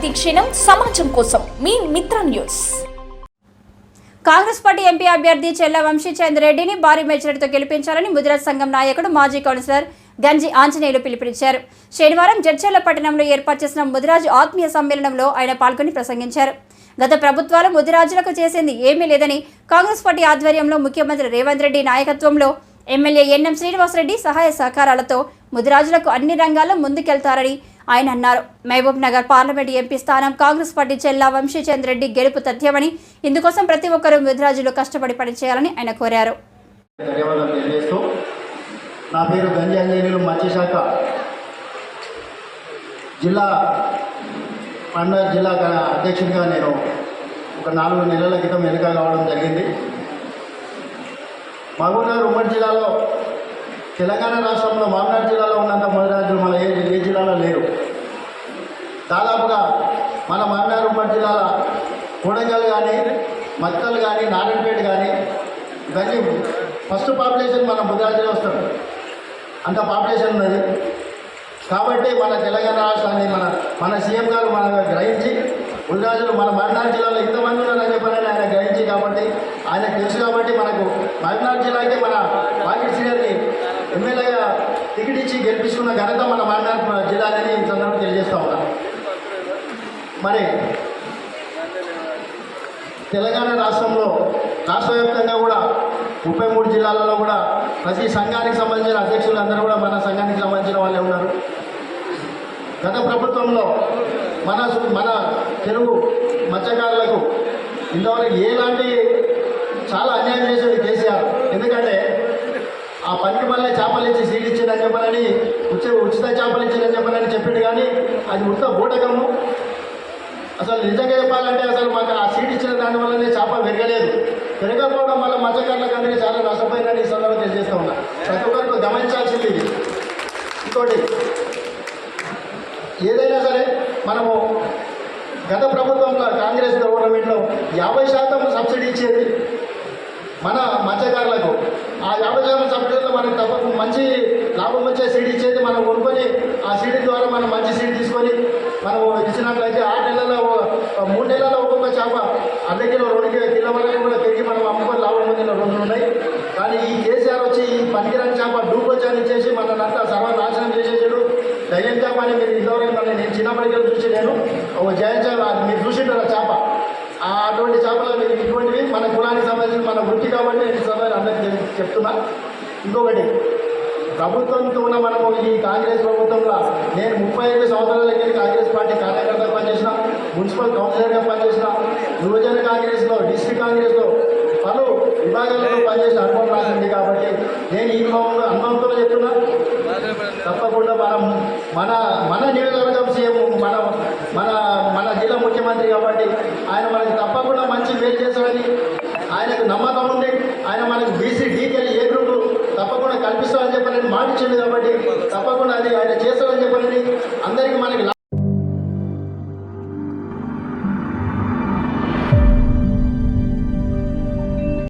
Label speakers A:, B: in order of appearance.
A: ప్రతిక్షణం సమాజం కోసం మీ Mitra news.
B: Congress party MP అభ్యర్థి చెల్ల వంశీచంద్ రెడ్డిని భారీ మెజారిటీతో గెలిపించాలని ముదిరాజ్ సంఘం నాయకుడు మాజీ కౌన్సిలర్ గంజి ఆంజనేయులు పిలుపునిచ్చారు. శనివారం జడ్చర్ల పట్టణంలో ఏర్పాటు చేసిన ముదిరాజు ఆత్మీయ సమ్మేళనంలో ఆయన పాల్గొని ప్రసంగించారు. గత ప్రభుత్వాలు ముదిరాజులకు చేసింది ఏమీ లేదని కాంగ్రెస్ పార్టీ ఆధ్వర్యంలో ముఖ్యమంత్రి రేవంత్ రెడ్డి నాయకత్వంలో ఎమ్మెల్యే ఎన్ఎం శ్రీనివాసరెడ్డి సహాయ సహకారాలతో ముదిరాజులకు అన్ని రంగాల్లో ముందుకెళ్తారని ఆయన అన్నారు. మహబూబ్ నగర్ పార్లమెంట్ ఎంపీ స్థానం కాంగ్రెస్ పార్టీ చెల్లా వంశీచంద్ రెడ్డి గెలుపు తథ్యమని ఇందుకోసం ప్రతి ఒక్కరూ మృదరాజులు కష్టపడి పనిచేయాలని ఆయన కోరారు.
C: నా పేరు గంజి మత్స్యశాఖ జిల్లా పండగ జిల్లా అధ్యక్షుడిగా నేను ఒక నాలుగు నెలల క్రితం ఎన్నిక కావడం జరిగింది. మహబూబ్నగర్ ఉమ్మడి జిల్లాలో తెలంగాణ రాష్ట్రంలో మహబూబ్నగర్ జిల్లాలో ఉన్నంత మొదటి మన ఏ ఏ జిల్లాలో లేరు. దాదాపుగా మన మహబూబ్నగర్ ఉమ్మడి జిల్లాల కొడంగల్ కానీ మత్తలు కానీ నారాయణపేట కానీ ఇవన్నీ ఫస్ట్ పాపులేషన్ మన బుద్రాజులో వస్తారు అంత పాపులేషన్ ఉన్నది. కాబట్టి మన తెలంగాణ రాష్ట్రాన్ని మన మన సీఎం గారు మన గ్రహించి బుద్రాజులు మన మహబూబ్నగర్ జిల్లాలో ఇంతమంది ఉన్నారని చెప్పని ఆయన గ్రహించి కాబట్టి ఆయన తెలుసు కాబట్టి మనకు మహబూబ్నగర్ జిల్లాకి మన పాకెట్ సీనియర్ని ఎమ్మెల్యేగా టికెట్ ఇచ్చి గెలిపించుకున్న ఘనత మన మహబూబ్నగర్ జిల్లాని ఈ సందర్భంగా తెలియజేస్తా ఉన్నాను మరి తెలంగాణ రాష్ట్రంలో రాష్ట్ర వ్యాప్తంగా కూడా ముప్పై మూడు జిల్లాలలో కూడా ప్రతి సంఘానికి సంబంధించిన అధ్యక్షులు అందరూ కూడా మన సంఘానికి సంబంధించిన వాళ్ళే ఉన్నారు. గత ప్రభుత్వంలో మన సు- మన తెలుగు మత్స్యకారులకు ఇంతవరకు ఎలాంటి చాలా అన్యాయం చేసేది కేసీఆర్. ఎందుకంటే ఆ పనికి మళ్ళీ చేపలు ఇచ్చి సీడ్ ఇచ్చిందని చెప్పనని ఉచిత ఉచిత చేపలు ఇచ్చిందని చెప్పనని చెప్పిండు కానీ అది ఉత్త బూటకము. అసలు నిజంగా చెప్పాలంటే అసలు మాకు ఆ సీట్ ఇచ్చిన దాని వల్లనే చేప పెరగలేదు. పెరగకపోవడం వల్ల మత్స్యకారులకు అందరికీ చాలా నష్టపోయిందని ఈ సందర్భంగా తెలియజేస్తా ఉన్నా. ప్రతి ఒక్కరికి గమనించాల్సింది ఇది. ఇంకోటి ఏదైనా సరే మనము గత ప్రభుత్వంలో కాంగ్రెస్ గవర్నమెంట్లో యాభై శాతం సబ్సిడీ ఇచ్చేది మన మత్స్యకారులకు. ఆ యాభై శాతం సబ్సిడీలో మనకు తప్ప మంచి లాభం వచ్చే సీడ్ ఇచ్చేది మనం కొనుక్కొని ఆ సీడ్ ద్వారా మనం మంచి సీడ్ తీసుకొని మనం ఇచ్చినట్లయితే ఆరు నెలల్లో ఓ- మూడు నెలల్లో ఒక్కొక్క చేప అర్ధ కిలో కిలో వరకు కూడా పెరిగి మనం అమ్ముకొని లాభం పొందిన రెండు ఉన్నాయి. కానీ ఈ కేసీఆర్ వచ్చి ఈ పనికిరాని చేప డూపొచ్చాన్ని చేసి మనల్ని సర్వనాశనం చేసేసాడు. దయ్యం చేప అని మీరు ఇంతవరకు మన నేను చిన్నప్పటికీ చూసి నేను ఒక జయం చేప అది మీరు చూసింటారు ఆ చేప? ఆ అటువంటి చేపలు మీరు ఇటువంటివి మన కులానికి సంబంధించిన మన వృత్తి కాబట్టి నేను ఈ అందరికీ చెప్తున్నా. ఇంకొకటి ప్రభుత్వంతో ఉన్న మనము ఈ కాంగ్రెస్ ప్రభుత్వంలో నేను ముప్పై ఐదు సంవత్సరాల దగ్గర కాంగ్రెస్ పార్టీ కార్యకర్తగా పనిచేసిన. మున్సిపల్ కౌన్సిలర్గా పనిచేసిన యువజన కాంగ్రెస్లో డిస్ట్రిక్ట్ కాంగ్రెస్లో పలు విభాగాలలో పనిచేసిన అనుభవం రాసింది కాబట్టి నేను ఈ భావంలో అనుభవంతో చెప్తున్నా. తప్పకుండా మనం మన మన నియోజకవర్గం సీఎం మన మన మన జిల్లా ముఖ్యమంత్రి కాబట్టి ఆయన మనకి తప్పకుండా మంచి మేలు చేస్తాడని ఆయనకు నమ్మకం ఉంది. ఆయన మనకు బీసీ డీకెళ్ళి ఏ గ్రూప్ తప్పకుండా కల్పిస్తామని చెప్పని మాట ఇచ్చింది కాబట్టి తప్పకుండా అది ఆయన చేస్తారని చెప్పని అందరికీ మనకి